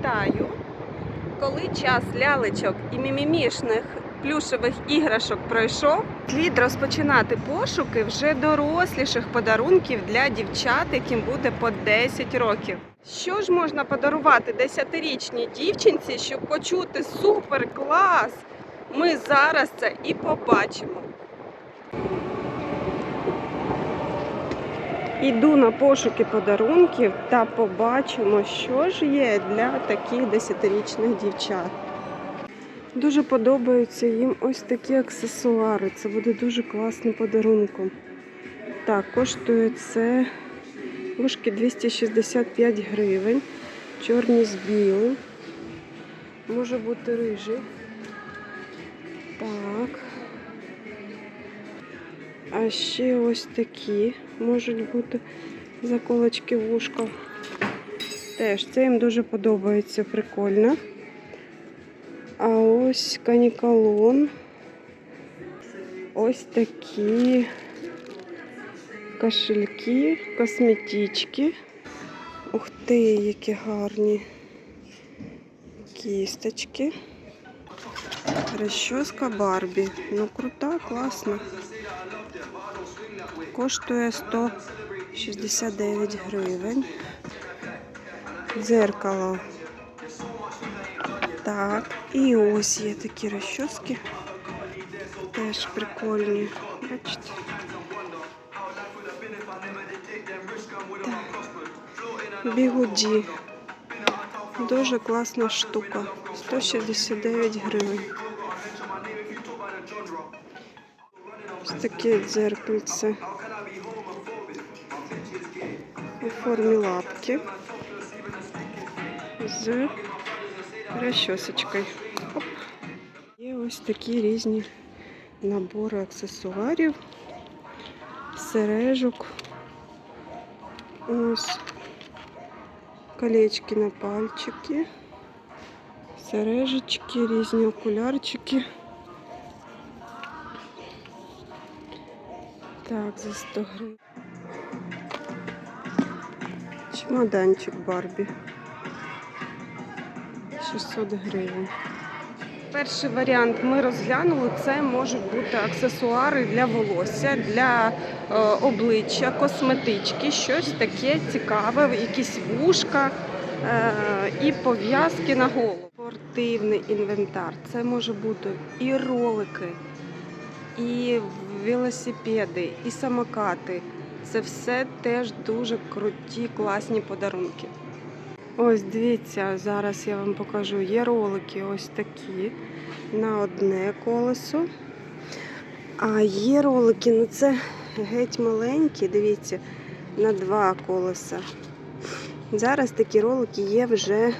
Вітаю! Коли час лялечок і мімімішних плюшевих іграшок пройшов, слід розпочинати пошуки вже доросліших подарунків для дівчат, яким буде по 10 років. Що ж можна подарувати 10-річній дівчинці, щоб почути супер клас? Ми зараз це і побачимо. Іду на пошуки подарунків та побачимо, що ж є для таких 10-річних дівчат. Дуже подобаються їм ось такі аксесуари. Це буде дуже класним подарунком. Так, коштує це вушки 265 гривень, чорні з білим. Може бути рижий. Так. А ще ось такі можуть бути заколочки вушка. Теж це їм дуже подобається, прикольно. А ось канікалон. Ось такі кошельки, косметички. Ух ти, які гарні кісточки. Розчоска Барбі. Ну крута, класна. Коштує 169 гривень. Дзеркало. Так, і ось є такі розчоски. Теж прикольні. Бачите? Так. Бігуді. Дуже класна штука. 169 гривень. Ось таке дзеркальце. У формі лапки. З розчосочкою. Оп. Є ось такі різні набори аксесуарів, сережок. Ось колечки на пальчики, сережечки, різні окулярчики. Так, за 100 гривень. Чемоданчик Барбі. 600 гривень. Перший варіант ми розглянули. Це можуть бути аксесуари для волосся, для е, обличчя, косметички, щось таке цікаве, якісь вушка е, і пов'язки на голову. Спортивний інвентар. Це може бути і ролики, і велосипеди, і самокати. Це все теж дуже круті, класні подарунки. Ось дивіться, зараз я вам покажу. Є ролики ось такі на одне колесо. А є ролики, ну це геть маленькі, дивіться, на два колеса. Зараз такі ролики є вже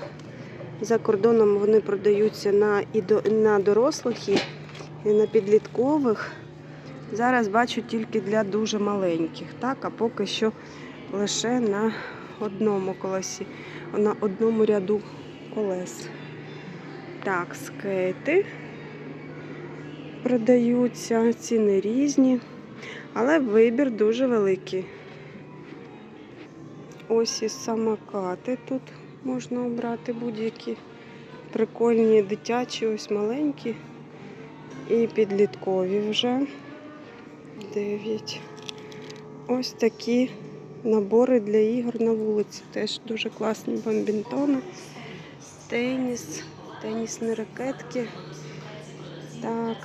за кордоном, вони продаються на, і на дорослих і на підліткових. Зараз бачу тільки для дуже маленьких, так, а поки що лише на одному колесі, на одному ряду колес. Так, скейти продаються, ціни різні, але вибір дуже великий. Ось і самокати тут можна обрати будь-які прикольні дитячі, ось маленькі і підліткові вже. 9. Ось такі набори для ігор на вулиці. Теж дуже класні бомбінтони, теніс, тенісні ракетки. Так.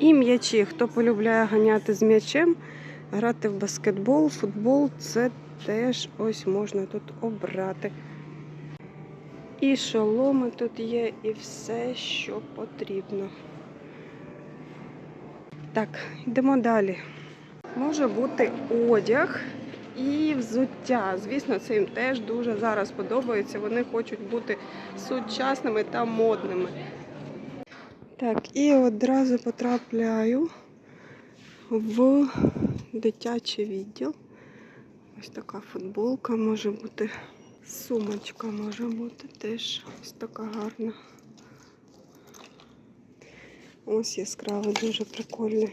І м'ячі. Хто полюбляє ганяти з м'ячем, грати в баскетбол, футбол, це теж ось можна тут обрати. І шоломи тут є, і все, що потрібно. Так, йдемо далі. Може бути одяг і взуття. Звісно, це їм теж дуже зараз подобається. Вони хочуть бути сучасними та модними. Так, і одразу потрапляю в дитячий відділ. Ось така футболка може бути, сумочка може бути теж ось така гарна. Ось яскравий, дуже прикольний.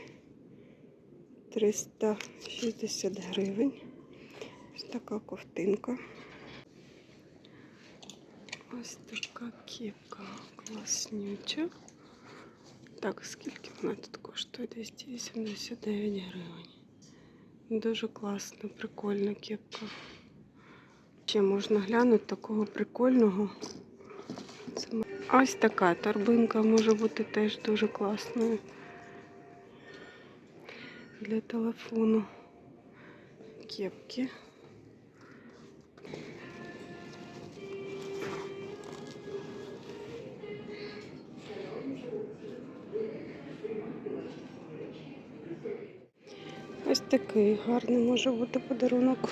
360 гривень. Ось така ковтинка. Ось така кепка класнюча. Так, скільки вона тут коштує? 289 гривень. Дуже класна, прикольна кепка. Ще можна глянути такого прикольного. Ось така торбинка може бути теж дуже класною. Для телефону. Кепки. Ось такий гарний може бути подарунок.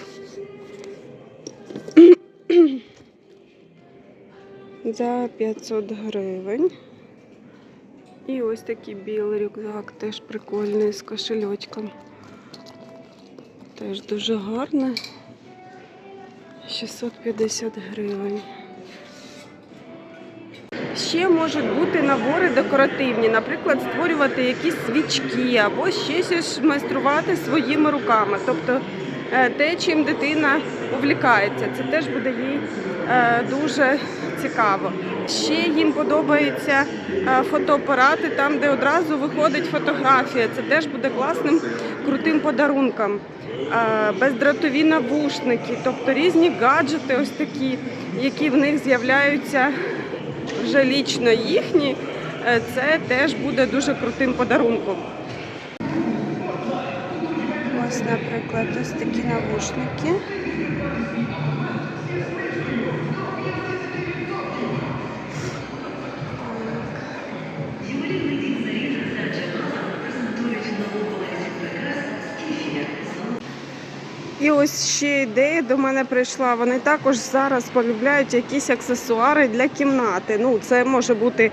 За 500 гривень. І ось такий білий рюкзак, теж прикольний з кошельочком. Теж дуже гарний. 650 гривень. Ще можуть бути набори декоративні, наприклад, створювати якісь свічки або ще щось майструвати своїми руками. Тобто е, те, чим дитина увлікається, це теж буде їй е, дуже цікаво. Ще їм подобаються е, фотоапарати, там, де одразу виходить фотографія. Це теж буде класним, крутим подарунком. Е, Бездротові навушники, тобто різні гаджети, ось такі, які в них з'являються вже лічно їхні, е, це теж буде дуже крутим подарунком. Ось, наприклад, ось такі навушники. Ось ще ідея до мене прийшла. Вони також зараз полюбляють якісь аксесуари для кімнати. Ну, це може бути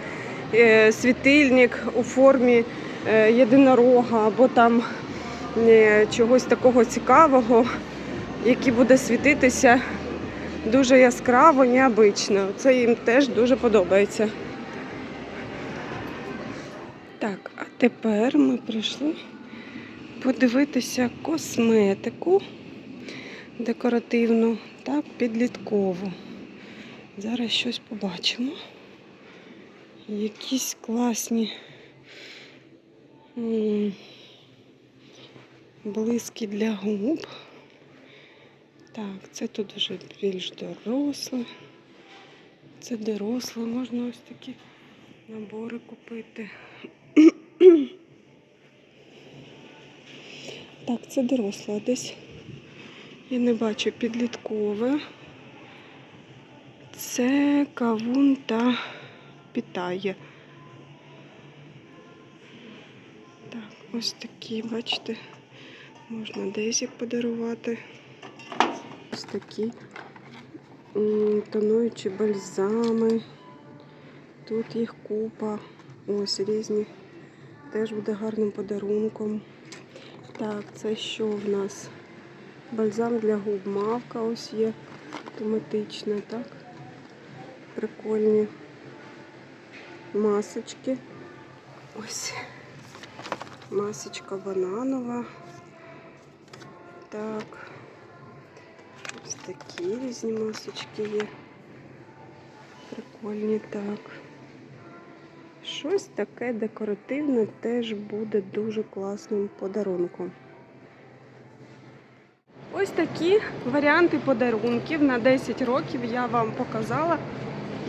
е, світильник у формі е, єдинорога або там е, чогось такого цікавого, який буде світитися дуже яскраво, необично. Це їм теж дуже подобається. Так, а тепер ми прийшли подивитися косметику декоративну та підліткову. Зараз щось побачимо. Якісь класні блиски для губ. Так, це тут вже більш доросле. Це доросле, можна ось такі набори купити. Так, це доросле десь. Я не бачу підліткове. Це кавун та питає. Так, ось такі, бачите, можна дезік подарувати. Ось такі тонуючі бальзами. Тут їх купа. Ось різні. Теж буде гарним подарунком. Так, це що в нас? Бальзам для губ. Мавка ось є тематична, так? Прикольні масочки. Ось. Масочка бананова. Так. Ось такі різні масочки є. Прикольні, так. Щось таке декоративне теж буде дуже класним подарунком. Ось такі варіанти подарунків на 10 років я вам показала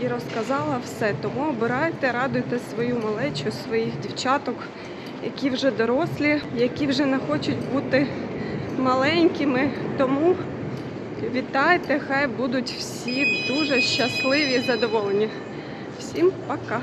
і розказала все. Тому обирайте, радуйте свою малечу, своїх дівчаток, які вже дорослі, які вже не хочуть бути маленькими. Тому вітайте, хай будуть всі дуже щасливі і задоволені. Всім пока!